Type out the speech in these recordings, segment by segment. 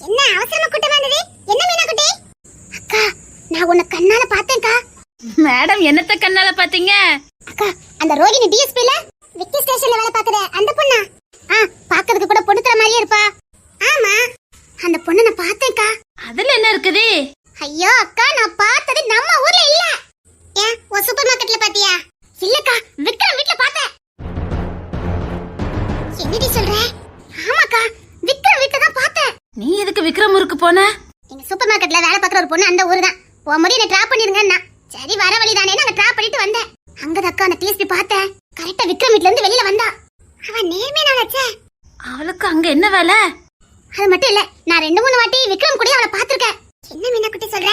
என்ன அவசரமா கூட்டம் வந்தது? என்ன மீனா குட்டி? அக்கா நான் உன்னை கண்ணால பார்த்தேன்க்கா. மேடம் என்னத்த கண்ணால பாத்தீங்க அக்கா அந்த ரோகிணி டிஎஸ்பில விக்கி ஸ்டேஷன்ல வேலை பாக்குற அந்த பொண்ணா? ஆ பாக்கிறதுக்கு கூட பொண்ணு தர மாதிரியே இருப்பா. ஆமா அந்த பொண்ணை நான் பார்த்தேன்க்கா. அதுல என்ன இருக்குது? ஐயோ அக்கா நான் பார்த்தது நம்ம ஊர்ல இல்ல. ஏன் ஒரு சூப்பர் மார்க்கெட்ல பாத்தியா இல்லக்கா விக்ரம் வீட்ல பார்த்தேன். என்னடி சொல்ற? ஆமாக்கா விக்ரம் வீட்ல தான் பார்த்தேன். நீ எதுக்கு விக்ரம் ஊருக்கு போன? எங்க சூப்பர் மார்க்கெட்ல வேலை பார்க்குற ஒரு பொண்ணு அந்த ஊரு தான் உன் முடி என்ன டிராப் பண்ணிருங்கன்னா சரி வர வழி தானே டிராப் பண்ணிட்டு வந்தேன். அங்கதான் அக்கா அந்த டிஎஸ்பி பார்த்தேன். கரெக்டா விக்ரம் வீட்ல இருந்து வெளியில வந்தா. அவன் நேர்மையா நினைச்சே. அவளுக்கு அங்க என்ன வேலை? அது மட்டும் இல்ல நான் ரெண்டு மூணு வாட்டி விக்ரம் கூட அவளை பாத்திருக்கேன் என்ன மீனா குட்டி சொல்ற?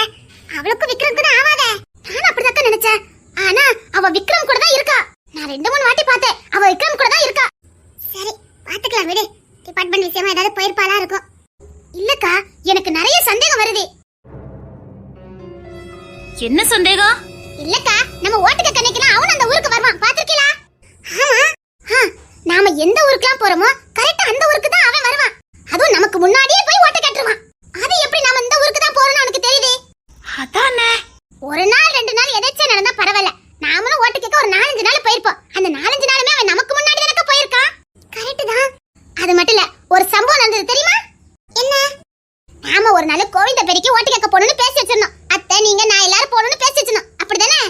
அவளுக்கும் விக்ரம் கூட ஆவாதே. நான் அப்படிதான் நினைச்சேன். ஆனா அவ விக்ரம் கூட தான் இருக்கா. நான் ரெண்டு மூணு வாட்டி பார்த்தேன். அவ விக்ரம் கூட தான் இருக்கா. சரி பாத்துக்கலாம் விடு. டிபார்ட்மெண்ட் விஷயமா ஏதாவது போயிருப்பாளா இருக்கும். இல்லக்கா எனக்கு நிறைய சந்தேகம் வருது. என்ன சந்தேகம்? இல்லக்கா நம்ம ஓட்டுக்க கண்ணிக்கலாம் அவன் அந்த ஊருக்கு வருவான். பாத்திருக்கீங்களா ஆமா. ஆ, நாம எந்த ஊருக்குலாம் போறோமோ கரெக்டா அந்த ஊருக்கு தான் அவன் வருவான் அதுவும் நமக்கு முன்னாடியே போய் ஓட்டு கட்டுருவான் அது எப்படி நாம இந்த ஊருக்கு தான் போறோம்னு அவனுக்கு தெரியுது அதானே ஒரு நாள் ரெண்டு நாள் எதாச்சும் நடந்தா பரவாயில்ல நாமளும் ஓட்டு கேட்க ஒரு நாலஞ்சு நாள் போயிருப்போம் அந்த நாலஞ்சு நாளுமே அவன் நமக்கு முன்னாடி தானே போயிருக்கான் கரெக்ட் தான் அது மட்டும் இல்ல ஒரு சம்பவம் நடந்தது தெரியுமா என்ன நாம ஒரு நாள் கோவிந்த பெருக்கி ஓட்டு கேட்க போகணும்னு பேசி வச்சிருந்தோம் அத்தை நீங்க நான் எல்லாரும் போகணும்னு பேசி வச்சிருந்தோம் அப்படிதானே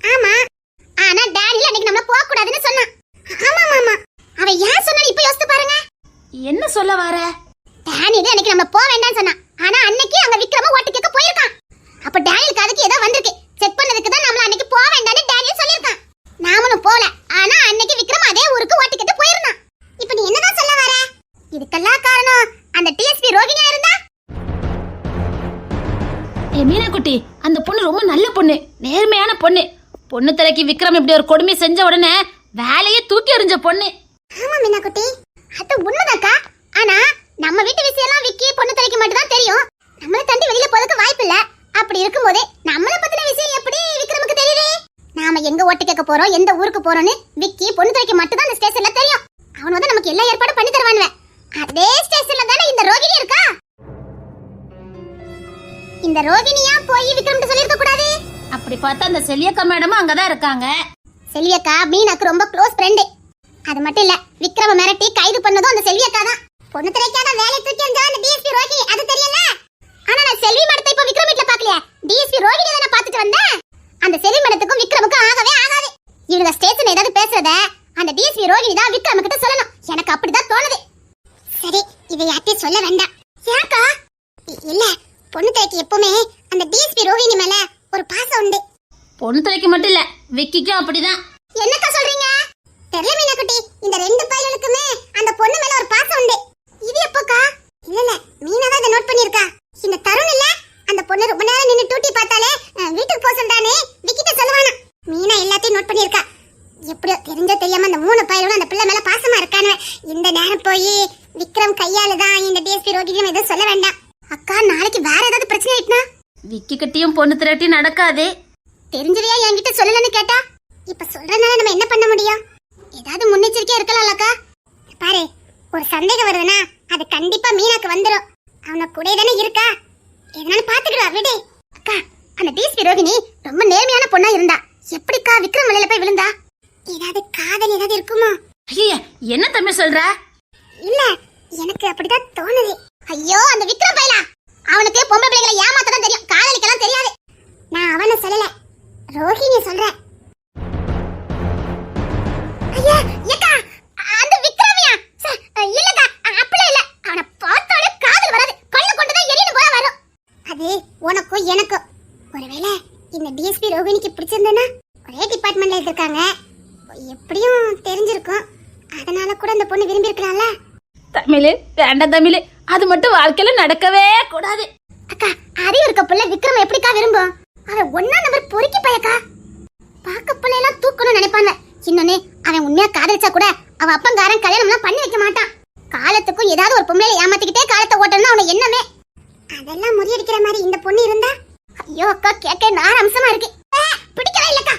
ஆமா ஆனா டேனில அன்னைக்கு நம்ம போக கூடாதுன்னு சொன்னான் ஆமா ஆமா அவன் ஏன் சொன்னான்னு இப்ப யோசித்து பாருங்க என்ன சொல்ல வர டேனியல் அன்னைக்கு நம்ம போக வேண்டாம்னு சொன்னான் ஆனா அன்னைக்கு அங்க விக்ரம ஓட்டு கேட்க போயிருக்கான் அப்ப டேனியலுக்கு அதுக்கு ஏதோ வந்திருக்கு செக் பண்ணதுக்கு தான் நம்மள அன்னைக்கு போக வேண்டாம்னு டேனியல் சொல்லியிருக்கான் நாமளும் போல ஆனா அன்னைக்கு விக்ரம் அதே ஊருக்கு ஓட்டு கேட்டு போயிருந்தான் இப்ப நீ என்னதான் சொல்ல வர இதுக்கெல்லாம் காரணம் அந்த டிஎஸ்பி ரோகிணியா இருந்தா ஏ மீனாக்குட்டி அந்த பொண்ணு ரொம்ப நல்ல பொண்ணு நேர்மையான பொண்ணு பொண்ணு தலைக்கு விக்ரம் இப்படி ஒரு கொடுமை செஞ்ச உடனே வேலையே தூக்கி எறிஞ்ச பொண்ணு. ஆமா மீனா குட்டி அது உண்மைதாக்கா. ஆனா நம்ம வீட்டு விஷயம்லாம் விக்கி பொண்ணு தலைக்கு மட்டும் தான் தெரியும். நம்மள தாண்டி வெளியில போறதுக்கு வாய்ப்பு இல்ல. அப்படி இருக்கும்போதே நம்மள பத்தின விஷயம் எப்படி விக்ரமுக்கு தெரியுது? நாம எங்க ஓட்டு கேட்க போறோம் எந்த ஊருக்கு போறோம்னு விக்கி பொண்ணு தலைக்கு மட்டும் தான் அந்த ஸ்டேஷன்ல தெரியும். அவன் வந்து நமக்கு எல்லா ஏற்பாடும் பண்ணி தருவானுவ. அதே ஸ்டேஷன்ல தானே இந்த ரோகிணி இருக்கா? இந்த ரோகிணியா போய் விக்ரம் சொல்லிருக்க கூடாது. அப்படி பார்த்தா அந்த செல்லியக்கா மேடமும் அங்கதான் இருக்காங்க. செல்வியக்கா மீனாக்கு ரொம்ப க்ளோஸ் ஃப்ரெண்டு அது மட்டும் இல்ல விக்ரம மிரட்டி கைது பண்ணதும் அந்த செல்வியக்கா தான். பொண்ணு திரைக்காத வேலை தூக்கி அந்த அந்த டிஎஸ்பி ரோஹி அது தெரியல? ஆனா நான் செல்வி மடத்தை இப்ப விக்ரம் வீட்ல பாக்கலையே? டிஎஸ்பி ரோகிணி தான் பாத்துட்டு வந்தேன்? அந்த செல்வி மடத்துக்கும் விக்ரமுக்கும் ஆகவே ஆகாது. இவங்க ஸ்டேஷன் ஏதாவது பேசுறத அந்த டிஎஸ்பி ரோகிணி தான் விக்ரம் கிட்ட சொல்லணும். எனக்கு அப்படிதான் தோணுது. சரி இதை யார்ட்டையும் சொல்ல வேண்டாம். ஏக்கா இல்ல பொண்ணு திரைக்கு எப்பவுமே அந்த டிஎஸ்பி ரோகிணி மேல ஒரு பாசம் உண்டு. பொண்ணு தலைக்கு மட்டும் இல்ல விக்கிக்கும் அப்படிதான். என்னக்கா சொல்றீங்க? தெரியல மீனாக்குட்டி இந்த ரெண்டு பையனுக்குமே அந்த பொண்ணு மேல ஒரு பாசம் உண்டு. இது எப்போக்கா? இல்ல இல்ல மீனா தான் இதை நோட் பண்ணிருக்கா இந்த தருண் இல்ல அந்த பொண்ணு ரொம்ப நேரம் நின்னு டூட்டி பார்த்தாலே வீட்டுக்கு போக சொல்றானே விக்கிட்ட சொல்லுவானா. மீனா எல்லாத்தையும் நோட் பண்ணிருக்கா எப்படியோ தெரிஞ்சோ தெரியாம அந்த மூணு பையனும் அந்த பிள்ளை மேல பாசமா இருக்கானு இந்த நேரம் போய் விக்ரம் கையால தான் இந்த டிஎஸ்பி ரோகிணியும் எதுவும் சொல்ல வேண்டாம். அக்கா நாளைக்கு வேற ஏதாவது பிரச்சனை ஆயிட்டுனா? விக்கி கிட்டயும் பொண்ணு திரட்டி நடக்காது. தெரிஞ்சதையா என்கிட்ட சொல்லலன்னு கேட்டா? இப்ப சொல்றதுனால நம்ம என்ன பண்ண முடியும்? ஏதாவது முன்னெச்சரிக்கையா இருக்கலாம்லக்கா பாரு ஒரு சந்தேகம் வருதுன்னா அது கண்டிப்பா மீனாக்கு வந்துரும். அவன கூட தானே இருக்கா? எதனாலும் பாத்துக்கிடுவா விடு. அக்கா அந்த டிஎஸ்பி ரோகிணி ரொம்ப நேர்மையான பொண்ணா இருந்தா. எப்படிக்கா விக்ரம் வலையில போய் விழுந்தா? ஏதாவது காதல் ஏதாவது இருக்குமோ? ஐயா என்ன தம்பி சொல்ற? இல்ல எனக்கு அப்படிதான் தோணுது. ஐயோ அந்த விக்ரம் பையலா? அவனுக்கு பொம்பளை பிள்ளைகளை ஏமாத்த தான் தெரியும். காதலிக்கலாம் தெரியாது. நான் அவனை சொல்லல. ரோஹிணி சொல்றேன் ஐயா ஏக்கா அந்த விக்ரமியா? ச்சே, இல்லக்கா அப்படி இல்ல. அவனை பார்த்தாலே காதல் வராது. கண்ணு கொண்டு தான் எரியணும் போல வரும். அது உனக்கும் எனக்கும். ஒருவேளை இந்த டிஎஸ்பி ரோஹிணிக்கு பிடிச்சிருந்தேன்னா ஒரே டிபார்ட்மெண்ட்ல இருக்காங்க எப்படியும் தெரிஞ்சிருக்கும். அதனால கூட அந்த பொண்ணு விரும்பி இருக்கலாம்ல தமிழ் வேண்டாம் தமிழ். அது மட்டும் வாழ்க்கையில நடக்கவே கூடாது. அக்கா அறிவு இருக்க புள்ள விக்ரம் எப்படிக்கா விரும்பும் அவன் ஒன்னா நம்பர் பொறுக்கி பையக்கா. பாக்க புள்ள எல்லாம் தூக்கணும்னு நினைப்பாங்க. இன்னொன்னு அவன் உண்மையா காதலிச்சா கூட அவன் அப்பங்காரன் கல்யாணம் எல்லாம் பண்ணி வைக்க மாட்டான். காலத்துக்கும் ஏதாவது ஒரு பொம்பளைய ஏமாத்திக்கிட்டே காலத்தை ஓட்டணும் அவன எண்ணமே அதெல்லாம் முறியடிக்கிற மாதிரி இந்த பொண்ணு இருந்தா? ஐயோ அக்கா கேட்க நான் அம்சமா இருக்கு. பிடிக்கவே இல்லக்கா.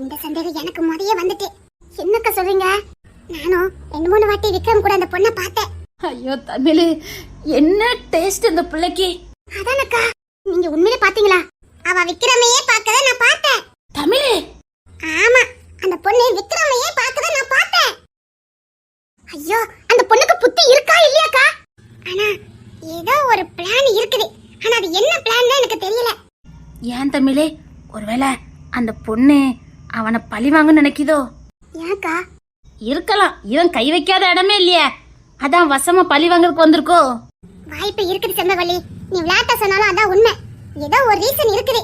இந்த சந்தேகம் எனக்கு முறையே வந்துட்டு. என்னக்கா சொல்றீங்க? நானும் ரெண்டு மூணு வாட்டி விக்ரம் கூட அந்த பொண்ணை பார்த்தேன். ஐயோ தமிழ் என்ன டேஸ்ட் இந்த பிள்ளைக்கு? அதானக்கா நீங்க உண்மையிலே பாத்தீங்களா? அவ விக்ரமையே பார்க்கத நான் பார்த்தேன். தமிழ்! ஆமா அந்த பொண்ணு விக்ரமையே பார்க்கத நான் பார்த்தேன். ஐயோ அந்த பொண்ணுக்கு புத்தி இருக்கா இல்லையாக்கா? ஆனா ஏதோ ஒரு பிளான் இருக்குது. ஆனா அது என்ன பிளான் எனக்கு தெரியல. ஏன் தமிழே? ஒருவேளை அந்த பொண்ணு அவனை பழி வாங்கன்னு நினைக்குதோ? ஏன்க்கா? இருக்கலாம். இவன் கை வைக்காத இடமே இல்லையே. அதான் வசமா பழி வாங்கறதுக்கு வந்திருக்கோ? வாய்ப்பு இருக்குது செம்பவள்ளி நீ விளையாட்ட சொன்னாலும் அதான் உண்மை. ஏதோ ஒரு ரீசன் இருக்குது.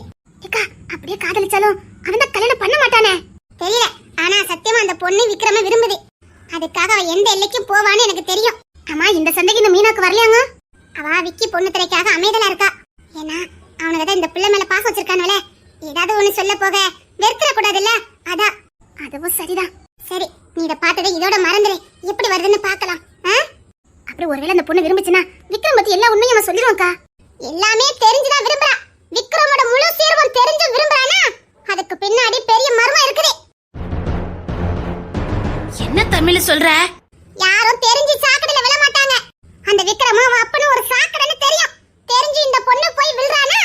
அக்கா அப்படியே காதலிச்சாலும் அவன் தான் கல்யாணம் பண்ண மாட்டானே. தெரியல. ஆனா சத்தியமா அந்த பொண்ணு விக்ரம விரும்புது. அதுக்காக அவ எந்த எல்லைக்கும் போவான்னு எனக்கு தெரியும். ஆமா இந்த சந்தைக்கு இந்த மீனாக்கு வரலையாங்க? அவ விக்கி பொண்ணு திரைக்காக அமைதலா இருக்கா. ஏன்னா அவனுக்கு தான் இந்த பிள்ளை மேல பாசம் வச்சிருக்கானுல ஏதாவது ஒண்ணு சொல்ல போக வெறுத்துற கூடாதுல்ல அதான். அதுவும் சரிதான். சரி நீ இதை பார்த்ததை இதோட மறந்துடு எப்படி வருதுன்னு பார்க்கலாம். ஆ? அப்படி ஒருவேளை அந்த பொண்ணு விரும்புச்சுன்னா விக்ரம் பத்தி எல்லா உண்மையும் அவன் சொல்லிடுவான்க்கா. எல்லாமே தெரிஞ்சுதான் விரும்புறா. விக்ரமோட முழு சீர்வம் தெரிஞ்சு விரும்புறானா? அதுக்கு பின்னாடி பெரிய மர்மம் இருக்குது. என்ன தமிழ் சொல்ற? யாரும் தெரிஞ்சு சாக்கடையில விழ மாட்டாங்க. அந்த விக்ரமும் அவன் அப்பனும் ஒரு சாக்கடைன்னு தெரியும். தெரிஞ்சு இந்த பொண்ணு போய் விழுறானா?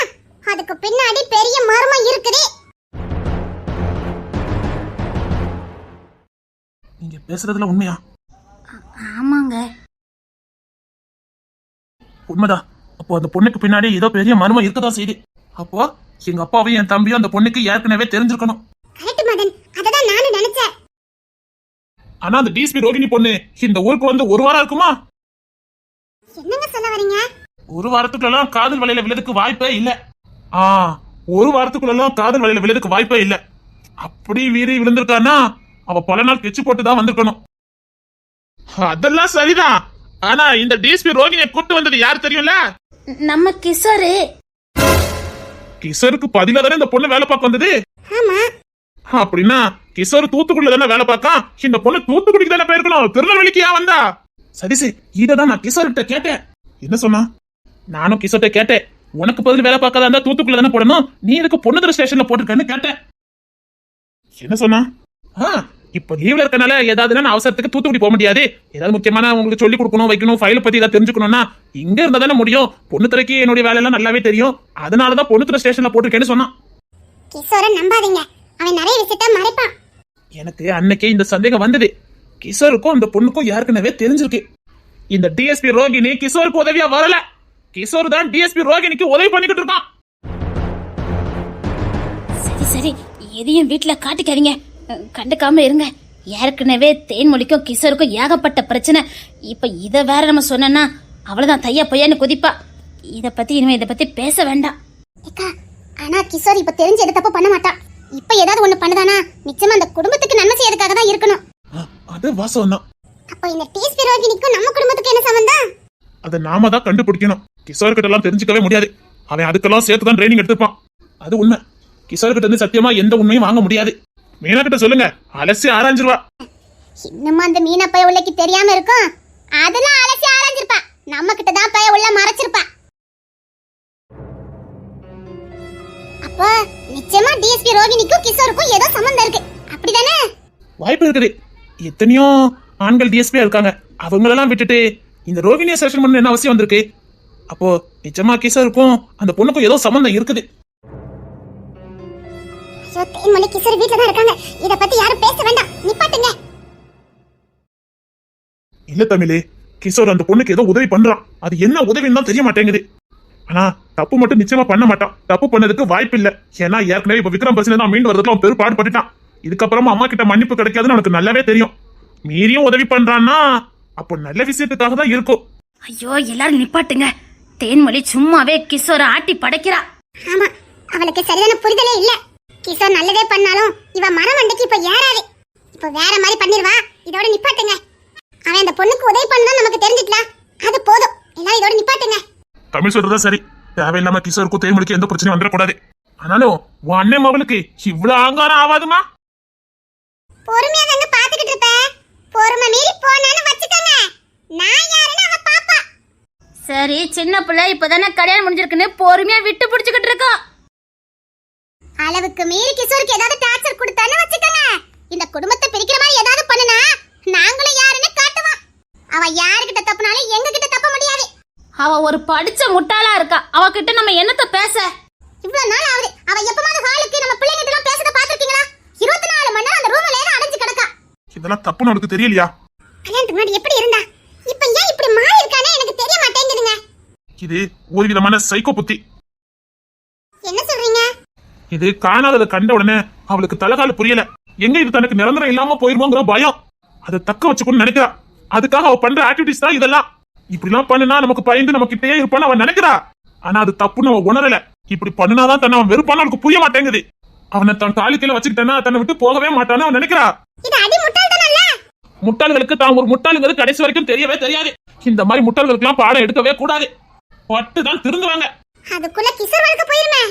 அதுக்கு பின்னாடி பெரிய மர்மம் இருக்குது. நீங்க பேசுறதுல உண்மையா? உண்மைதான். அப்போ அந்த பொண்ணுக்கு பின்னாடி ஏதோ பெரிய மர்மம் இருக்கதான் செய்யுது. அப்போ எங்க அப்பாவையும் என் தம்பியும் அந்த பொண்ணுக்கு ஏற்கனவே தெரிஞ்சிருக்கணும். கரெக்ட் மதன் அததான் நானும் நினைச்சேன். ஆனா அந்த டிஎஸ்பி ரோகிணி பொண்ணு இந்த ஊருக்கு வந்து ஒரு வாரம் இருக்குமா? என்னங்க சொல்ல வரீங்க? ஒரு வாரத்துக்குள்ளெல்லாம் காதல் வலையில விழுறதுக்கு வாய்ப்பே இல்ல. ஆ ஒரு வாரத்துக்குள்ளெல்லாம் காதல் வலையில விழுறதுக்கு வாய்ப்பே இல்ல. அப்படி வீரி விழுந்திருக்கான்னா அவ பல நாள் கெச்சு போட்டு தான் வந்திருக்கணும். அதெல்லாம் சரிதான். ஆனா இந்த டிஎஸ்பி ரோகிணியை கூட்டு வந்தது யார் தெரியும்ல? நம்ம கிஷோரு. கிஷோருக்கு பதிலா தானே இந்த பொண்ணு வேலை பார்க்க வந்தது? ஆமா. அப்படின்னா கிஷோர் தூத்துக்குடியில தானே வேலை பார்க்கான் இந்த பொண்ணு தூத்துக்குடிக்கு தானே போயிருக்கணும்? திருநெல்வேலிக்கு ஏன் வந்தா? சரி சரி இததான் நான் கிஷோர்கிட்ட கேட்டேன். என்ன சொன்னா? நானும் கிஷோர்கிட்ட கேட்டேன். உனக்கு பதில் வேலை பார்க்காத இருந்தா தூத்துக்குள்ள தானே போடணும்? நீ இதுக்கு பொண்ணுதர ஸ்டேஷன்ல போட்டிருக்கேன்னு கேட்டேன். என்ன சொன்னா? இப்ப லீவ்ல இருக்கனால ஏதாவதுனா அவசரத்துக்கு தூத்துக்குடி போக முடியாது. ஏதாவது முக்கியமான உங்களுக்கு சொல்லி கொடுக்கணும் வைக்கணும் ஃபைல் பத்தி ஏதாவது தெரிஞ்சுக்கணும்னா இங்க இருந்தா தானே முடியும். பொண்ணு துறைக்கு என்னுடைய வேலையெல்லாம் நல்லாவே தெரியும். அதனாலதான் பொண்ணு துறை ஸ்டேஷன்ல போட்டிருக்கேன்னு சொன்னான். கிஷோரை நம்பாதீங்க. அவன் நிறைய விஷயத்த மறைப்பான். எனக்கு அன்னைக்கே இந்த சந்தேகம் வந்தது. கிஷோருக்கும் அந்த பொண்ணுக்கும் ஏற்கனவே தெரிஞ்சிருக்கு. இந்த டிஎஸ்பி ரோகிணி கிஷோருக்கு உதவியா வரல. கிஷோர் தான் டிஎஸ்பி ரோகிணிக்கு உதவி பண்ணிக்கிட்டு இருக்கான். சரி சரி. எதையும் வீட்ல காட்டிக்காதீங்க. கண்டுக்காம இருங்க. ஏற்கனவே தேன்மொழிக்கும் கிஷோருக்கும் ஏகப்பட்ட பிரச்சனை. இப்ப இத வேற நம்ம சொன்னோம்னா அவ்வளவுதான் தையா பொய்யான்னு குதிப்பா. இத பத்தி இனிமே இத பத்தி பேச வேண்டாம். ஏக்கா ஆனா கிஷோர் இப்ப தெரிஞ்சு எது தப்பு பண்ண மாட்டான். இப்ப ஏதாவது ஒண்ணு பண்ணுதானா நிச்சயமா அந்த குடும்பத்துக்கு நன்மை செய்யறதுக்காக தான் இருக்கணும். அது வாசம் தான். அப்போ இந்த டிஎஸ்பி ரோகிணிக்கும் நம்ம குடும்பத்துக்கு என்ன சம்பந்தம்? அதை நாம தான் கண்டுபிடிக்கணும். கிஷோர் கிட்ட எல்லாம் தெரிஞ்சுக்கவே முடியாது. அவன் அதுக்கெல்லாம் சேர்த்து தான் ட்ரைனிங் எடுத்துப்பான். அது உண்மை. கிஷோர் கிட்ட இருந்து சத்தியமா எந்த உண்மையும் வாங்க முடியாது. மீனா கிட்ட சொல்லுங்க. அலசி ஆராய்ஞ்சிருவா. இன்னும் அந்த மீனா பைய உள்ளக்கு தெரியாம இருக்கும் அதெல்லாம் அலசி ஆராய்ஞ்சிருப்பா. நம்ம கிட்ட தான் பைய உள்ள மறைச்சிருப்பா. அப்போ நிச்சயமா டிஎஸ்பி ரோகிணிக்கும் கிஷோருக்கும் ஏதோ சம்பந்தம் இருக்கு. அப்படிதானே? வாய்ப்பு இருக்குது. எத்தனையோ ஆண்கள் டிஎஸ்பியா இருக்காங்க. அவங்களெல்லாம் விட்டுட்டு இந்த ரோகிணியை செலக்ஷன் பண்ண என்ன அவசியம் வந்திருக்கு? அப்போ நிஜமா கிஷோருக்கும் அந்த பொண்ணுக்கும் ஏதோ சம்பந்தம் இருக்குது. தேன்மொழி கிஷோர் வீட்ல தான் இருக்காங்க. இத பத்தி யாரும் பேச வேண்டாம். நிப்பாட்டுங்க. இல்ல தமிழே கிஷோர் அந்த பொண்ணுக்கு ஏதோ உதவி பண்றான். அது என்ன உதவின்னு தான் தெரிய மாட்டேங்குது. ஆனா தப்பு மட்டும் நிச்சயமா பண்ண மாட்டான். தப்பு பண்ணதுக்கு வாய்ப்பு இல்ல. ஏன்னா ஏற்கனவே இப்ப விக்ரம் பிரச்சனை தான் மீண்டு வரதுக்கு அவன் பெரும் பாடுபட்டுட்டான். இதுக்கப்புறமா அம்மா கிட்ட மன்னிப்பு கிடைக்காதுன்னு அவனுக்கு நல்லாவே தெரியும். மீறியும் உதவி பண்றான்னா அப்போ நல்ல விஷயத்துக்காக தான் இருக்கும். ஐயோ எல்லாரும் நிப்பாட்டுங்க. தேன்மொழி சும்மாவே கிஷோரை ஆட்டி படைக்கிறா. ஆமா அவளுக்கு சரியான புரிதலே இல்ல. கிஷோர் நல்லதே பண்ணாலும் இவ மரமண்டைக்கு இப்ப ஏறாது. இப்ப வேற மாதிரி பண்ணிருவா. இதோட நிப்பாட்டுங்க. அவன் அந்த பொண்ணுக்கு உதவி பண்ணா நமக்கு தெரிஞ்சுக்கலாம் அது போதும். எல்லாரும் இதோட நிப்பாட்டுங்க. தமிழ் சொல்றதா சரி. தேவையில்லாம கிஷோருக்கும் தேய்மொழிக்கு எந்த பிரச்சனையும் வந்துடக்கூடாது. ஆனாலும் உன் அண்ணன் மவளுக்கு இவ்வளவு ஆங்காரம் ஆகாதுமா பொறுமையா தாங்க பாத்துக்கிட்டு இருப்ப. பொறுமை மீறி போனான்னு வச்சுக்கோங்க. நான் யாருன்னு அவ பாப்பா. சரி சின்ன பிள்ளை இப்பதானே கல்யாணம் முடிஞ்சிருக்குன்னு பொறுமையா விட்டு பிடிச்சுக்கிட்டு இருக்கோம். அளவுக்கு மீறி கிஷோருக்கு ஏதாவது டார்ச்சர் கொடுத்தான்னு வச்சுக்கோங்க. இந்த குடும்பத்தை பிரிக்கிற மாதிரி ஏதாவது பண்ணுனா நாங்களும் யாருன்னு காட்டுவோம். அவ யாருக்கிட்ட தப்புனாலும் எங்க கிட்ட தப்ப முடியாது. அவ ஒரு படிச்ச முட்டாளா இருக்கா? அவகிட்ட நம்ம என்னத்த பேச? இவ்வளவு நாள் ஆகுது. அவ எப்பமாவது ஹாலுக்கு நம்ம பிள்ளைங்கிட்ட எல்லாம் பேசுறத பாத்திருக்கீங்களா இருபத்தி நாலு மணி நேரம் அந்த ரூம்ல தான் அடைஞ்சு கிடக்கா. இதெல்லாம் தப்புன்னு உனக்கு தெரியலையா? கல்யாணத்துக்கு முன்னாடி எப்படி இருந்தா? இப்ப ஏன் இப்படி மாறி இருக்கானே எனக்கு தெரிய மாட்டேங்குதுங்க. இது ஒரு விதமான சைக்கோ புத்தி. இது காணாததை கண்ட உடனே அவளுக்கு தலைகால புரியல. எங்க இது தனக்கு நிரந்தரம் இல்லாம போயிருமோங்கிற பயம். அதை தக்க வச்சுக்கணும்னு நினைக்கிறா. அதுக்காக அவ பண்ற ஆக்டிவிட்டிஸ் தான் இதெல்லாம். இப்படிலாம் பண்ணுனா நமக்கு பயந்து நம்ம கிட்டே இருப்பான்னு அவன் நினைக்கிறா. ஆனா அது தப்புன்னு அவன் உணரல. இப்படி பண்ணுனாதான் தன்னை அவன் வெறுப்பான அவளுக்கு புரிய மாட்டேங்குது. அவனை தன் தாலிக்கையில வச்சுக்கிட்டேன்னா தன்னை விட்டு போகவே மாட்டான்னு அவன் நினைக்கிறா. முட்டாள்களுக்கு தான் ஒரு முட்டாளுங்கிறது கடைசி வரைக்கும் தெரியவே தெரியாது. இந்த மாதிரி முட்டாள்களுக்கெல்லாம் பாடம் எடுக்கவே கூடாது. பட்டு தான் திருந்துவாங்க. அதுக்குள்ள கிசர் வளர்க்க போயிருமே.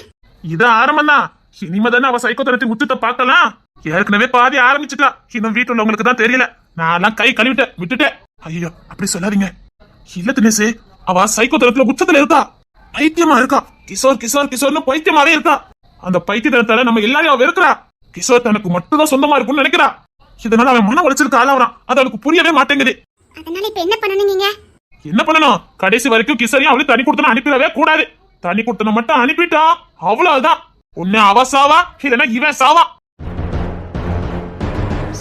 இது ஆரம்பம் தான் இனிமே தானே அவ சைக்கோத்தனத்தை முத்தத்தை பார்க்கலாம். ஏற்கனவே பாதி ஆரம்பிச்சுட்டா. இன்னும் வீட்டுல உள்ளவங்களுக்கு தான் தெரியல. நான் கை கழுவிட்டேன் விட்டுட்டேன். ஐயோ அப்படி சொல்லாதீங்க. இல்ல தினேசு அவ சைக்கோத்தனத்துல உச்சத்துல இருக்கா? பைத்தியமா இருக்கா? கிஷோர் கிஷோர் கிஷோர்னு பைத்தியமாவே இருக்கா? அந்த பைத்தியத்தனத்தால நம்ம எல்லாரையும் அவ வெறுக்கிறா. கிஷோர் தனக்கு மட்டும் தான் சொந்தமா இருக்கும்னு நினைக்கிறா. இதனால அவன் மன உளைச்சலுக்கு ஆளாவறான். அது அவளுக்கு புரியவே மாட்டேங்குது. அதனால இப்ப என்ன பண்ணணும் நீங்க? என்ன பண்ணணும்? கடைசி வரைக்கும் கிசரையும் அவளுக்கு தனி கொடுத்தன அனுப்பிடவே கூடாது. தனி கொடுத்தன மட்டும் அனுப்பிட்டா அவ்வளவுதான். ஒண்ணு அவ சாவா இல்லைன்னா இவன் சாவா?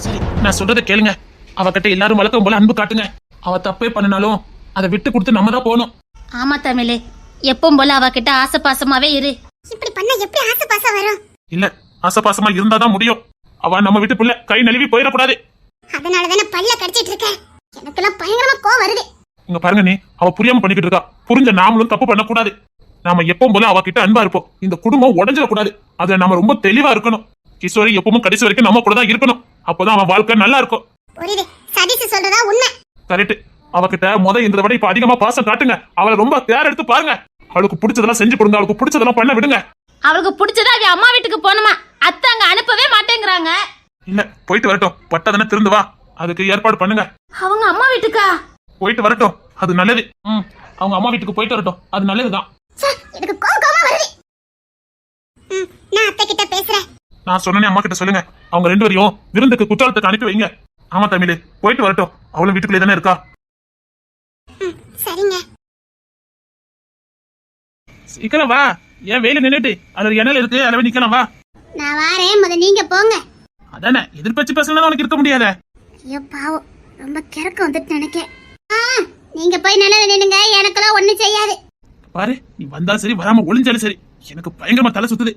சரி நான் சொல்றதை கேளுங்க. அவகிட்ட எல்லாரும் வழக்கம் போல அன்பு காட்டுங்க. அவ தப்பே பண்ணினாலும் அதை விட்டு கொடுத்து நம்ம தான் போகணும். ஆமா தமிழே எப்பவும் போல அவகிட்ட ஆசை பாசமாவே இரு. இப்படி பண்ணா எப்படி ஆசை பாசம் வரும்? இல்ல ஆசபாசமா இருந்தாதான் முடியும். அவ நம்ம வீட்டு புள்ள கை நழுவி போயிடக்கூடாது. அதனால தானே பல்ல கடிச்சிட்டு இருக்கேன். எனக்கெல்லாம் பயங்கரமா கோவம் வருது. இங்க பாருங்க நீ அவ புரியாம பண்ணிக்கிட்டு இருக்கா. புரிஞ்ச நாமளும் தப்பு பண்ணக்கூடாது. நாம எப்பவும் போல அவகிட்ட அன்பா இருப்போம். இந்த குடும்பம் உடஞ்சிடக்கூடாது. அதுல நம்ம ரொம்ப தெளிவா இருக்கணும். கிஷோரி எப்பவும் கடைசி வரைக்கும் நம்ம கூட தான் இருக்கணும். அப்பதான் அவன் வாழ்க்கை நல்லா இருக்கும். புரியுது. சதீஷ் சொல்றதா உண்மை. கரெக்ட். அவகிட்ட முத இந்த விட இப்ப அதிகமா பாசம் காட்டுங்க. அவளை ரொம்ப கேர் எடுத்து பாருங்க. அவளுக்கு பிடிச்சதெல்லாம் செஞ்சு கொடுங்க. அவளுக்கு பிடிச்சதெல்லாம் பண்ண விடுங்க. அவளுக்கு பிடிச்சதா அவ அம்மா வீட்டுக்கு போகணுமா? அத்தை அங்க அனுப்பவே மாட்டேங்கிறாங்க. இல்ல போயிட்டு வரட்டும். பட்டதானே திருந்து வா. அதுக்கு ஏற்பாடு பண்ணுங்க. அவங்க அம்மா வீட்டுக்கா? போயிட்டு வரட்டும். அது நல்லது. ம் அவங்க அம்மா வீட்டுக்கு போயிட்டு வரட்டும். அது நல்லதுதான். எனக்கு கோவம் வருது. நான் அத்தை கிட்ட பேசுறேன். நான் சொன்னேனே அம்மா கிட்ட சொல்லுங்க. அவங்க ரெண்டு பேரையும் விருந்துக்கு குற்றாலத்துக்கு அனுப்பி வைங்க. ஆமா தமிழ். போயிட்டு வரட்டும். அவளும் வீட்டுக்குள்ளே தானே இருக்கா? சரிங்க. சீக்கிரம் வா. ஏன் வெயில நின்னுட்டு. அதுல இணையில இருக்கு. நிக்கலாம் வா. நான் வாரேன். முத நீங்க போங்க. அதானே. எதிர்பார்த்து பேசலாம் உனக்கு இருக்க முடியாத? ஐயோ பாவம். ரொம்ப வந்துட்டு நீங்க போய் நல்லா நின்னுங்க. எனக்கெல்லாம் ஒண்ணும் செய்யாது. பாரு நீ வந்தா சரி வராம ஒளிஞ்சாலும் சரி. எனக்கு பயங்கரமா தலை சுத்துது.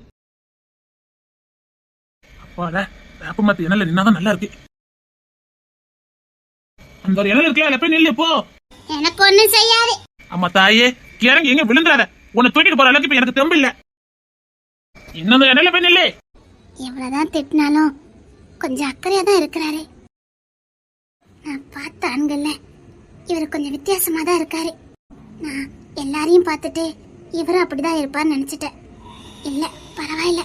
அப்பாடா வேப்ப மரத்து இணையில நின்னாதான் நல்லா இருக்கு. அந்த ஒரு இணையில இருக்கல போய் நில்லு போ. எனக்கு ஒண்ணும் செய்யாது. அம்மா தாயே இறங்கி எங்க விழுந்துறாத உன்னை தூக்கிட்டு போற அளவுக்கு இப்ப எனக்கு தெம்பு இல்ல. இன்னொரு இணையில போய் நில்லு. எவ்வளவுதான் திட்டினாலும் கொஞ்சம் அக்கறையா தான் இருக்கிறாரு. நான் பார்த்த ஆண்கள்ல இவர் கொஞ்சம் வித்தியாசமா தான் இருக்காரு. நான் எல்லாரையும் பார்த்துட்டு இவரும் அப்படிதான் இருப்பார்னு நினைச்சிட்டேன். இல்ல பரவாயில்ல.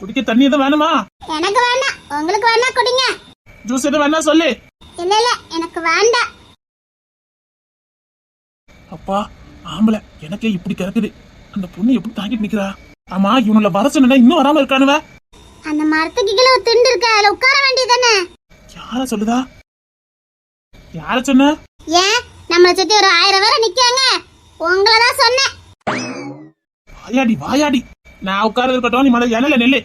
குடிக்க தண்ணி எதுவும் வேணுமா? எனக்கு வேண்டாம். உங்களுக்கு வேணா குடிங்க. ஜூஸ் எதுவும் வேணா சொல்லு. இல்ல இல்ல எனக்கு வேண்டாம். அப்பா ஆம்பளை எனக்கே இப்படி கிடக்குது. அந்த பொண்ணு எப்படி தாங்கிட்டு நிக்கிறா? ஆமா இவனுல வர சொன்னா இன்னும் வராம இருக்கானுவ? அந்த மரத்துக்கு கீழே ஒரு திண்டு இருக்கு அதுல உட்கார வேண்டியதானே யார சொல்லுதா? யார சொன்ன? ஏன்? நம்மளை சுத்தி ஒரு ஆயிரம் பேரை நிக்காங்க உங்களை தான் சொன்னேன். வாயாடி வாயாடி. நான் உட்கார இருக்கட்டும் நீ மலை இலையில நெல்லு.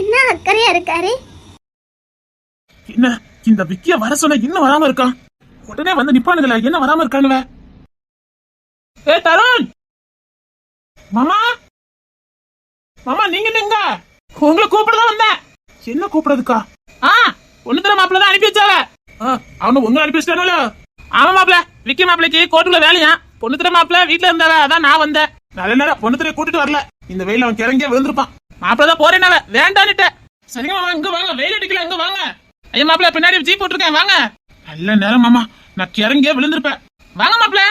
என்ன அக்கறையா இருக்காரு? என்ன இந்த விக்கிய வர சொன்ன இன்னும் வராம இருக்கான் உடனே வந்து நிப்பானுங்கள என்ன வராம இருக்கானுவ? ஏ தருண்! மாமா! மாமா நீங்க எங்க உங்களை கூப்பிடதான் வந்தேன். என்ன கூப்பிடுறதுக்கா? ஆ ஒண்ணு தர மாப்பிள்ள தான் அனுப்பி வச்சாவ. அவனு உங்க அனுப்பி வச்சிட்டானோ ஆமா மாப்பிள்ள விக்கி மாப்பிளைக்கு கோட்டுல வேலையா? பொண்ணுத்திர மாப்பிள வீட்டுல இருந்தாவ அதான் நான் வந்தேன். நல்ல நேரம் பொண்ணு கூட்டிட்டு வரல. இந்த வெயில அவன் கிறங்கிய விழுந்திருப்பான். மாப்பிள தான் போறேனாவ வேண்டான்னுட்ட. சரிங்க மாமா இங்க வாங்க. வெயில் அடிக்கல இங்க வாங்க. ஐயா மாப்பிள்ள பின்னாடி ஜீப் போட்டிருக்கேன். வாங்க. நல்ல நேரம் மாமா. நான் கிறங்கிய விழுந்திருப்பேன். வாங்க மாப்பிள்ள.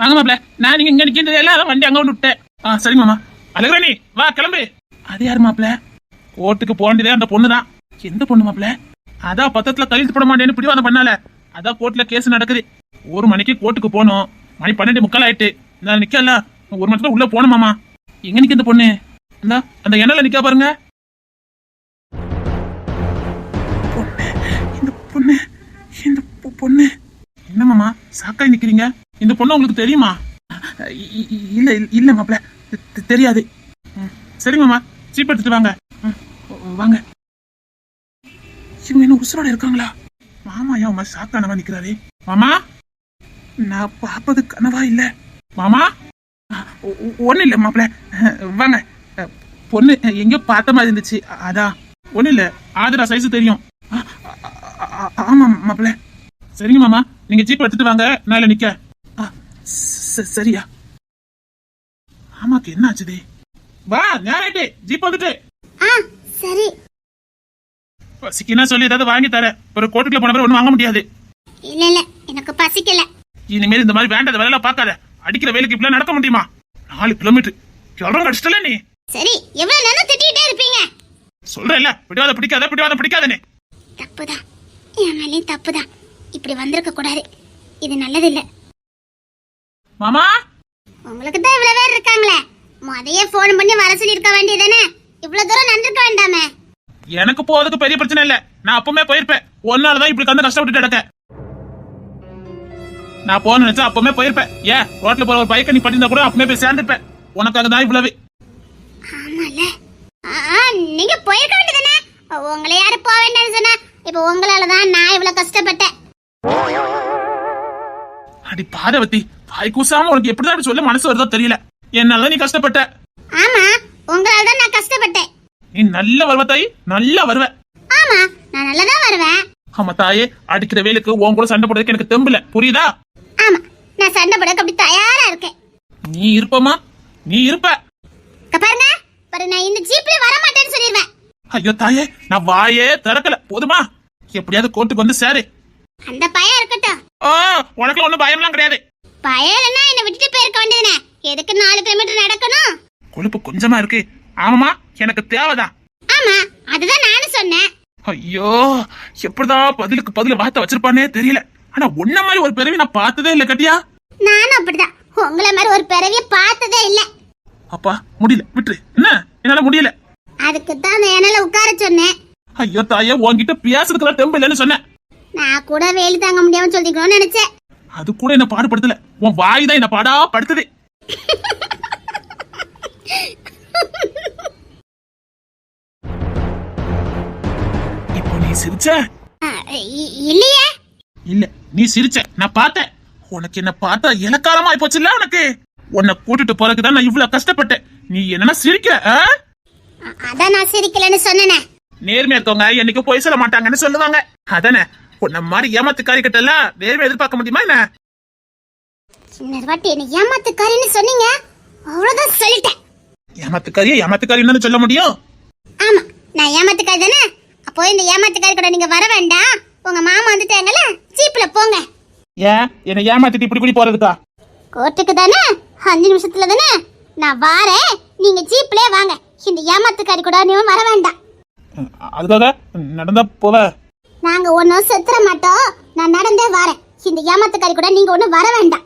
வாங்க மாப்பிள்ள. நான் நீங்க இங்க நிக்கின்றது எல்லாம் வண்டி அங்க வந்து விட்டேன். ஆ சரிங்க மாமா. அழகராணி வா கிளம்பு. அது யாரு மாப்பிள்ள? கோர்ட்டுக்கு போண்டியதே அந்த பொண்ணு தான் எந்த பொண்ணு மாப்பிள்ள? அதான் பத்தத்துல கையெழுத்து போட மாட்டேன்னு பிடிவாதம் பண்ணால. அதான் கோர்ட்ல கேஸ் நடக்குது. ஒரு மணிக்கு கோர்ட்டுக்கு போகணும் மணி பன்னெண்டு முக்கால் ஆயிட்டு. நான் நிக்கல ஒரு மணி உள்ள போகணும் மாமா. எங்க நிக்க இந்த பொண்ணு? இந்த அந்த எண்ணெயில நிக்கா பாருங்க. இந்த பொண்ணு இந்த பொண்ணு. என்ன சாக்காய் நிக்கிறீங்க? இந்த பொண்ணு உங்களுக்கு தெரியுமா? இல்ல இல்ல- தெ- தெரியாது. சரி மாமா. சீப் எடுத்துட்டு வாங்க. வாங்க. இவங்க என்ன உசுரோட இருக்காங்களா? மாமா ஏன் சாக்கானவா நிக்கிறாரு? மாமா? நான் பாப்பது கனவா இல்ல? மாமா? ஒன்னும் இல்ல மாப்பிள்ள வாங்க. பொண்ணு எங்கேயோ பார்த்த மாதிரி இருந்துச்சு. அதான் ஒன்னும் இல்ல. ஆதரா சைஸ் தெரியும். அ- அ- அ- ஆமா மாப்பிள்ள சரிங்க மாமா. நீங்க ஜீப் எடுத்துட்டு வாங்க. நான் ஆ, ச- சரியா. மாமாக்கு என்ன ஆச்சுதே? வா நேராயிட்டு ஜீப் வந்துட்டு. சரி. பசிக்குன்னா சொல்லி ஏதாவது வாங்கி தரேன். ஒரு கோட்டுக்குள்ள போன பிறகு ஒன்றும் வாங்க முடியாது. இல்ல இல்ல. எனக்கு பசிக்கல. இனிமேல் இந்த மாதிரி வேண்டாத வேலையெல்லாம் பார்க்காத. அடிக்கிற வேலைக்கு இப்படிலாம் நடக்க முடியுமா? நாலு கிலோமீட்டர் கிளம்ப கடிச்சிட்டல நீ? சரி எவ்வளவு நேரம் திட்டிகிட்டே இருப்பீங்க? சொல்றேன்ல பிடிவாத பிடிக்காத பிடிவாத பிடிக்காதனே. தப்புதான் என் மேலேயும் தப்புதான் இப்படி வந்திருக்க கூடாது. இது நல்லது இல்ல மாமா? உங்களுக்கு தான் இவ்வளவு பேர் இருக்காங்களே. முதைய ஃபோன் பண்ணி வர சொல்லி இருக்க வேண்டியதானே இவ்வளவு தூரம் நடந்திருக்க வேண்டாமே. எனக்கு போறதுக்கு பெரிய பிரச்சனை இல்ல. நான் அப்பவுமே போயிருப்பேன். ஒன்னால தான் இப்படி கந்து கஷ்டப்பட்டு கிடக்க நான் போன நினைச்சா அப்பவுமே போயிருப்பேன். ஏன் ரோட்ல போற ஒரு பைக்கை நீ பண்ணிருந்தா கூட அப்பவுமே போய் சேர்ந்துருப்பேன். உனக்காக தான் இவ்வளவு. ஆமால நீங்க போயிருக்க வேண்டியதானே உங்களை யாரு போக வேண்டாம்னு சொன்னா? இப்ப உங்களால தான் நான் இவ்வளவு கஷ்டப்பட்டேன். அடி பாதவத்தி வாய் கூசாம உனக்கு எப்படிதான் சொல்ல மனசு வருதோ தெரியல. என்னால நீ கஷ்டப்பட்ட. ஆமா உங்களால தான் நான் கஷ்டப்பட்டேன். நீ நல்ல வருவ தாய் நல்லா வருவ. ஆமா நான் நல்லதா வருவேன். ஆமா தாயே அடிக்கிற வேலுக்கு உன் கூட சண்டை போடுறதுக்கு எனக்கு தெம்புல. புரியுதா? நான் சண்டை போடக்கு அப்படி தயாரா இருக்கேன். நீ இருப்பமா? நீ இருப்ப. பாருங்க. பாரு நான் இந்த ஜீப்ல வர மாட்டேன்னு சொல்லிடுவேன் ஐயோ தாயே நான் வாயே திறக்கல. போதுமா? எப்படியாவது கோர்ட்டுக்கு வந்து சேரு. அந்த பயம் இருக்கட்டும். ஓ உனக்கு ஒண்ணும் பயம்லாம் கிடையாது. பயம்னா என்னை விட்டுட்டு போயிருக்க வேண்டியதுனே. எதுக்கு நாலு கிலோமீட்டர் நடக்கணும்? கொழுப்பு கொஞ்சமா இருக்கு. ஆமாமா எனக்கு தேவைதான். ஆமா அதுதான் நானும் சொன்னேன். ஐயோ எப்படிதான் பதிலுக்கு பதில வார்த்தை வச்சிருப்பானே தெரியல. ஆனா உன்ன மாதிரி ஒரு பிறவி நான் பார்த்ததே இல்ல கட்டியா? நானும் அப்படிதான். உங்களை மாதிரி ஒரு பிறவிய பார்த்ததே இல்ல. அப்பா முடியல. விட்டுரு. என்ன? என்னால முடியல. அதுக்கு தான் இணையில உட்கார சொன்னேன். ஐயோ தாயே உன்கிட்ட பேசுறதுக்குலாம் தெம்பு இல்லைன்னு சொன்னேன். நான் கூட வெயில் தாங்க முடியாம சொல்லிக்கணும்னு நினைச்சேன். அது கூட என்ன பாடுபடுத்தல. உன் வாய் தான் என்ன பாடா படுத்துது. இப்போ நீ சிரிச்ச? இல்லையே. இல்ல. நீ சிரிச்ச. நான் பார்த்தேன். உனக்கு என்ன பார்த்தா இலக்காரமா போச்சுல்ல உனக்கு? உன்னை கூட்டிட்டு போறதுக்கு தான் நான் இவ்வளவு கஷ்டப்பட்டேன். நீ என்னன்னா? அ- அதான் நான் சிரிக்கலன்னு சொன்னேனே. நேர்மையா இருக்கவங்க என்னைக்கும் போய் சொல்ல மாட்டாங்கன்னு சொல்லுவாங்க. அதானே? உன்ன மாதிரி ஏமாத்துக்காரி கிட்ட எல்லாம் நேர்மை எதிர்பார்க்க முடியுமா என்ன? இன்னொரு வாட்டி என்ன ஏமாத்துக்காரின்னு சொன்னீங்க. அவ்வளவுதான் சொல்லிட்டேன். ஏமாத்துக்காரியா? ஏமாத்துக்காரின்னு சொல்ல முடியும்? ஆமா. நான் ஏமாத்துக்காரி தானே? அப்போ இந்த ஏமாத்துக்காரி கூட நீங்க வர வேண்டாம். உங்க மாமா வந்துட்டாங்கல்ல ஜீப்ல போங்க. ஏன்? என்னை ஏமாத்திட்டு இப்படி இப்படி போறதுக்கா? கோர்ட்டுக்கு தானே? அஞ்சு நிமிஷத்துல தானே? நான் வாரேன். நீங்க ஜீப்லயே வாங்க. இந்த ஏமாத்துக்காரி கூட நீங்க வர வேண்டாம். அதுக்காக நடந்தா போவ. நாங்க ஒன்னும் செத்துற மாட்டோம். நான் நடந்தே வரேன். இந்த ஏமாத்துக்காரி கூட நீங்க ஒண்ணும் வர வேண்டாம்.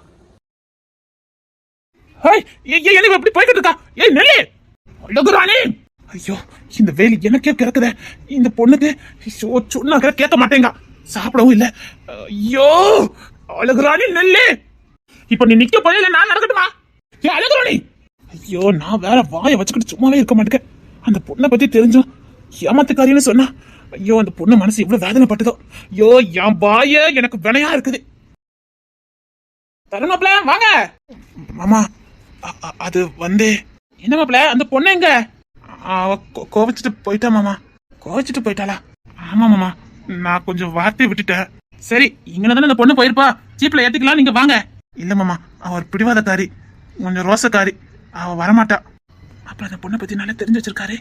ஹேய் ஏய், என்ன இப்படி போய்கிட்டு இருக்கா? ஏய் நெல்லி! அழகுராணி ஐயோ இந்த வேலி எனக்கே கிடக்குதே. இந்த பொண்ணுக்கு சொன்னா கூட கேட்க மாட்டேங்க. சாப்பிடவும் இல்ல. ஐயோ அழகுராணி நெல்லு. இப்ப நீ நிக்க போய் நான் நடக்கட்டுமா? ஏ அழகுராணி. ஐயோ நான் வேற வாயை வச்சுக்கிட்டு சும்மாவே இருக்க மாட்டேங்க. அந்த பொண்ணை பத்தி தெரிஞ்சும் ஏமாத்துக்காரின்னு சொன்னா ஐயோ அந்த பொண்ணு மனசு இவ்வளவு வேதனைப்பட்டதோ. ஐயோ என் வாய எனக்கு வினையா இருக்குது. தருணாப்ல வாங்க. மாமா அது வந்து என்ன மாப்ள அந்த பொண்ணு எங்க? கோவிச்சுட்டு போயிட்டா மாமா. கோவிச்சுட்டு போயிட்டாளா? ஆமா மாமா. நான் கொஞ்சம் வார்த்தை விட்டுட்டேன். சரி இங்கே தானே இந்த பொண்ணு போயிருப்பா. ஜீப்ல ஏத்துக்கலாம் நீங்க வாங்க. இல்ல மாமா அவர் பிடிவாதக்காரி. கொஞ்சம் ரோசக்காரி. அவ வரமாட்டா. அப்புறம் அந்த பொண்ணை பத்தி நல்லா தெரிஞ்சு வச்சிருக்காரு.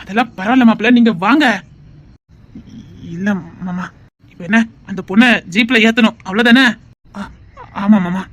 அதெல்லாம் பரவாயில்ல மாப்பிள்ள நீங்க வாங்க. இல்ல மாமா. இப்போ என்ன அந்த பொண்ணை ஜீப்ல ஏத்தணும். அவ்வளவுதானே? ஆமா மாமா.